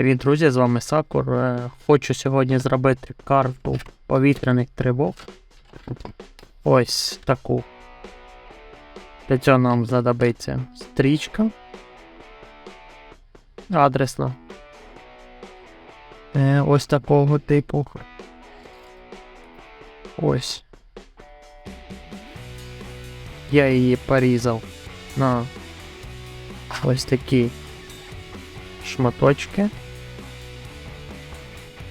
Привіт, друзі! З вами Сакур. Е, Хочу сьогодні зробити карту повітряних тривог. Ось таку. Для цього нам знадобиться стрічка. Адресна. Е, Ось такого типу. Ось. Я її порізав на ось такі шматочки.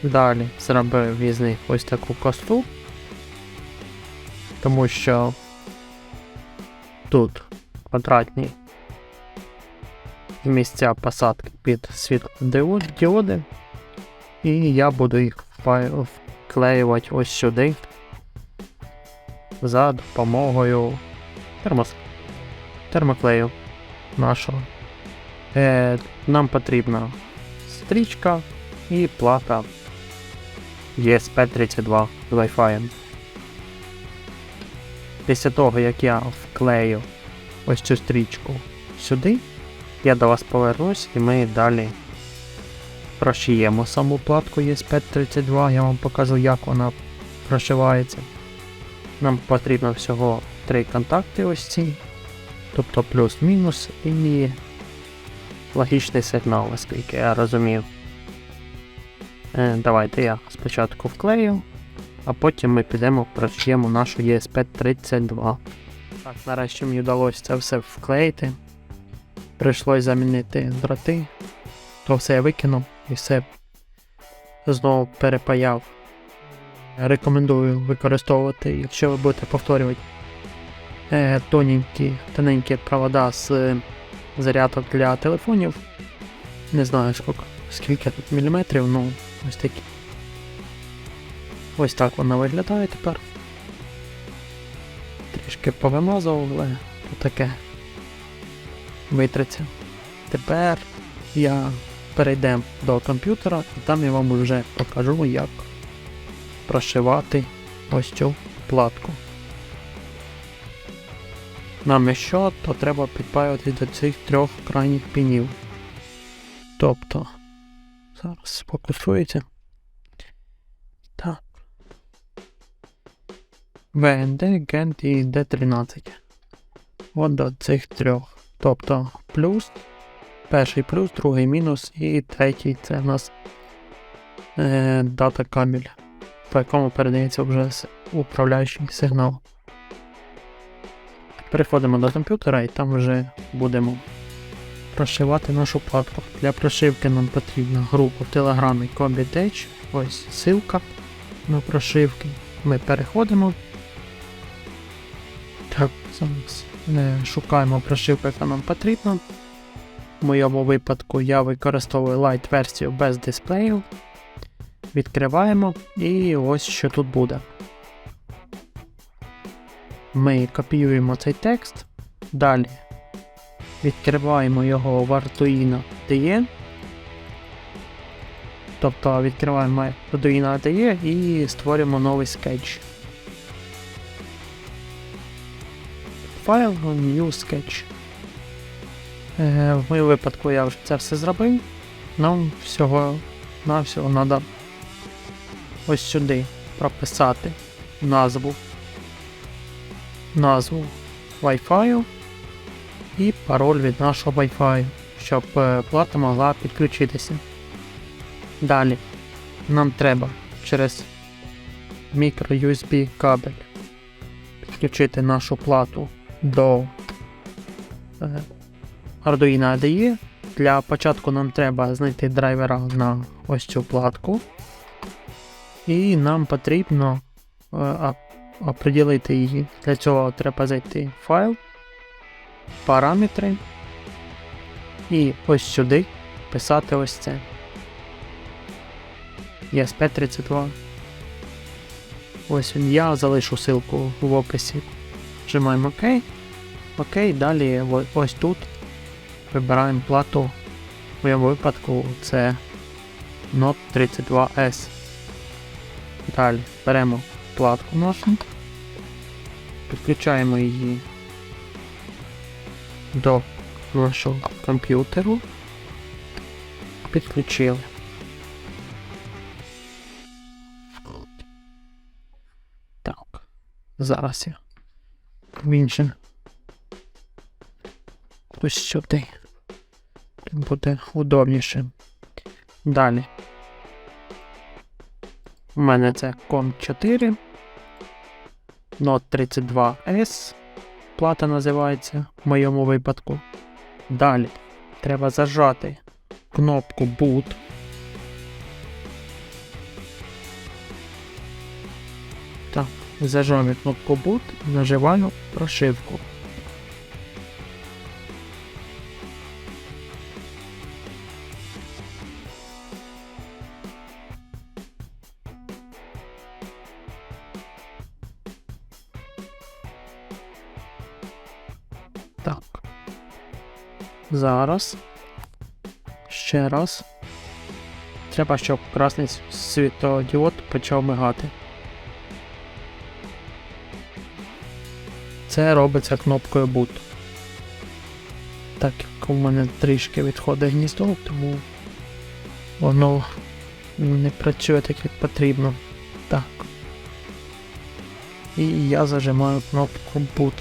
Далі зробив із них ось таку косу, тому що тут квадратні місця посадки під світлодіоди, і я буду їх вклеювати ось сюди за допомогою термос... термоклею нашого. Е, нам потрібна стрічка і плата ESP32 з Wi-Fi. Після того, як я вклею ось цю стрічку сюди, я до вас повернусь і ми далі прошиємо саму платку ESP32, я вам покажу, як вона прошивається. Нам потрібно всього три контакти ось ці, тобто плюс-мінус і логічний сигнал, наскільки я розумів. Е, давайте я спочатку вклею, а потім ми підемо прошиємо нашу ESP32. Так, нарешті мені вдалося це все вклеїти. Прийшлось замінити дроти, то все я викинув і все знову перепаяв. Рекомендую використовувати, якщо ви будете повторювати е, тоненькі, тоненькі провода з е, зарядок для телефонів. Не знаю скільки, скільки тут міліметрів, ну ось такі. Ось так вона виглядає тепер. Трішки повимазав, але то таке витреться. Тепер я перейдемо до комп'ютера і там я вам вже покажу, як прошивати ось цю платку. Нам якщо, то треба підпаювати до цих трьох крайніх пінів. Тобто, зараз сфокусується. Так. ВНД, Гент і D13. От до цих трьох. Тобто плюс, перший плюс, другий мінус і третій це в нас е, дата кабель, по якому передається вже управляючий сигнал. Переходимо до комп'ютера і там вже будемо прошивати нашу платку. Для прошивки нам потрібна група в телеграмі Combi Ось ссылка на прошивки. Ми переходимо. Так, зараз е, шукаємо прошивку, яка нам потрібна. В моєму випадку я використовую Lite версію без дисплею. Відкриваємо і ось що тут буде. Ми копіюємо цей текст. Далі відкриваємо його в Arduino IDE. Тобто відкриваємо Arduino IDE і створюємо новий скетч. Файл New Sketch. Е, в моєму випадку я вже це все зробив. Нам всього на всього треба ось сюди прописати назву назву Wi-Fi і пароль від нашого Wi-Fi, щоб е, плата могла підключитися. Далі нам треба через micro-USB кабель підключити нашу плату до е, Arduino IDE. Для початку нам треба знайти драйвера на ось цю платку. І нам потрібно е, оприділити її. Для цього треба зайти в файл, параметри і ось сюди писати ось це. ESP32. Ось він. Я залишу ссылку в описі. Нажимаємо ОК. Окей, далі ось тут вибираємо плату. В моєму випадку це Note 32S. Далі беремо платку нашу. Підключаємо її до нашого комп'ютеру. Підключили. Так. Зараз я. Він Ось сюди. Буде удобніше. Далі. У мене це COM4 Note 32S. Плата називається в моєму випадку. Далі треба зажати кнопку Boot. Так, зажав кнопку Boot, наживаю прошивку. Зараз. Ще раз. Треба, щоб красний світодіод почав мигати. Це робиться кнопкою boot. Так як у мене трішки відходить гніздо, тому воно не працює так, як потрібно. Так. І я зажимаю кнопку boot.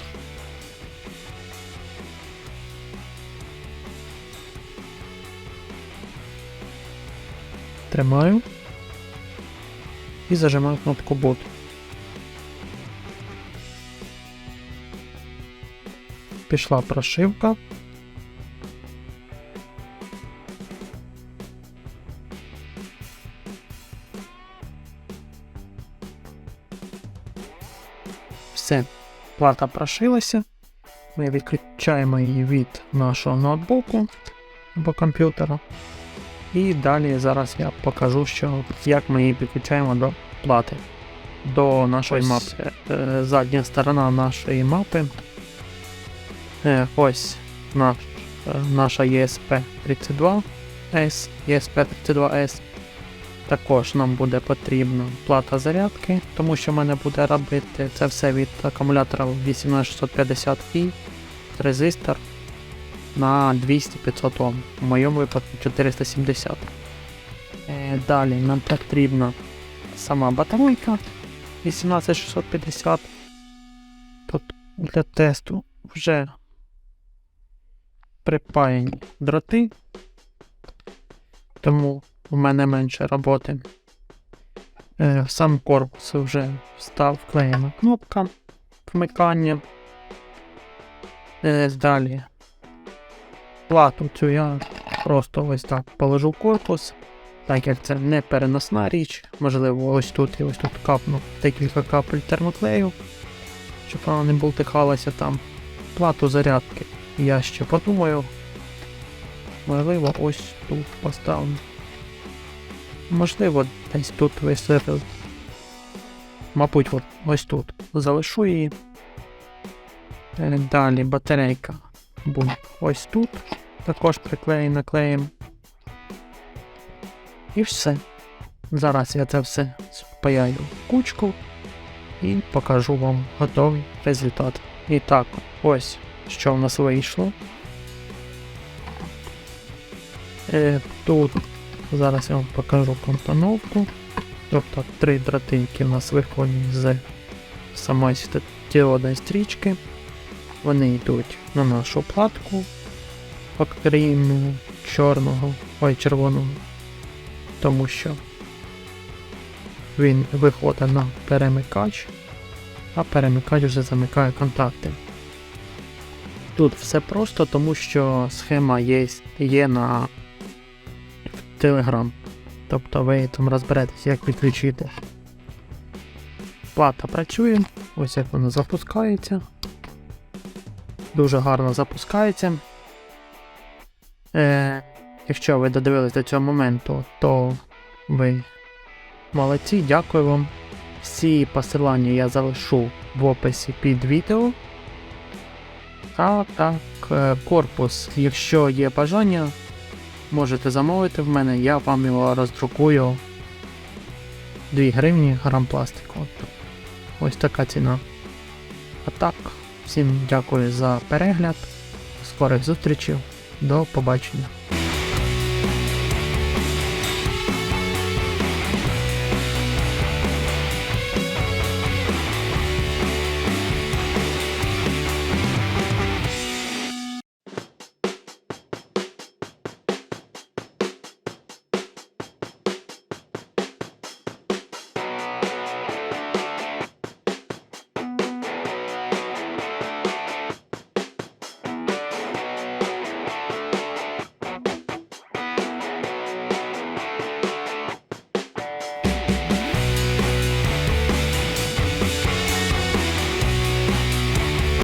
Тримаю. І зажимаю кнопку Boot. Пішла прошивка. Все, плата прошилася. Ми відключаємо її від нашого ноутбуку або комп'ютера. І далі зараз я покажу, що, як ми її підключаємо до плати. До нашої Ось. мапи. Е, Задня сторона нашої мапи. Е, Ось наш, е, наша ESP32S, ESP32S. Також нам буде потрібна плата зарядки, тому що в мене буде робити це все від акумулятора 18650i, резистор на 200-500 Ом. В моєму випадку 470. Е, далі нам потрібна сама батарейка 18650. Тут для тесту вже припаяні дроти, тому в мене менше роботи. Е, сам корпус вже встав вклеєна кнопка вмикання. Е, далі плату цю я просто ось так положу корпус, так як це не переносна річ. Можливо, ось тут і ось тут капну декілька капель термоклею, щоб вона не бултихалася там. Плату зарядки я ще подумаю. Можливо, ось тут поставлю. Можливо, десь тут висвітлю. Мабуть, от, ось тут. Залишу її. Е, Далі батарейка буде ось тут. Також приклеїмо клеєм. І все. Зараз я це все спаяю в кучку і покажу вам готовий результат. І так, ось що в нас вийшло. Е, тут зараз я вам покажу компоновку. Тобто три дроти, які в нас виходять з самої світодіодної стрічки. Вони йдуть на нашу платку, окрім чорного, ой, червоного, тому що він виходить на перемикач, а перемикач вже замикає контакти. Тут все просто, тому що схема є, є на Telegram. Тобто ви там розберетесь, як відключити. Плата працює, ось як вона запускається. Дуже гарно запускається. Е, якщо ви додивились до цього моменту, то ви молодці, дякую вам. Всі посилання я залишу в описі під відео. А так, е, корпус, якщо є бажання, можете замовити в мене, я вам його роздрукую 2 гривні грам пластику. Ось така ціна. А так, всім дякую за перегляд. Скорих зустрічей. До побачення.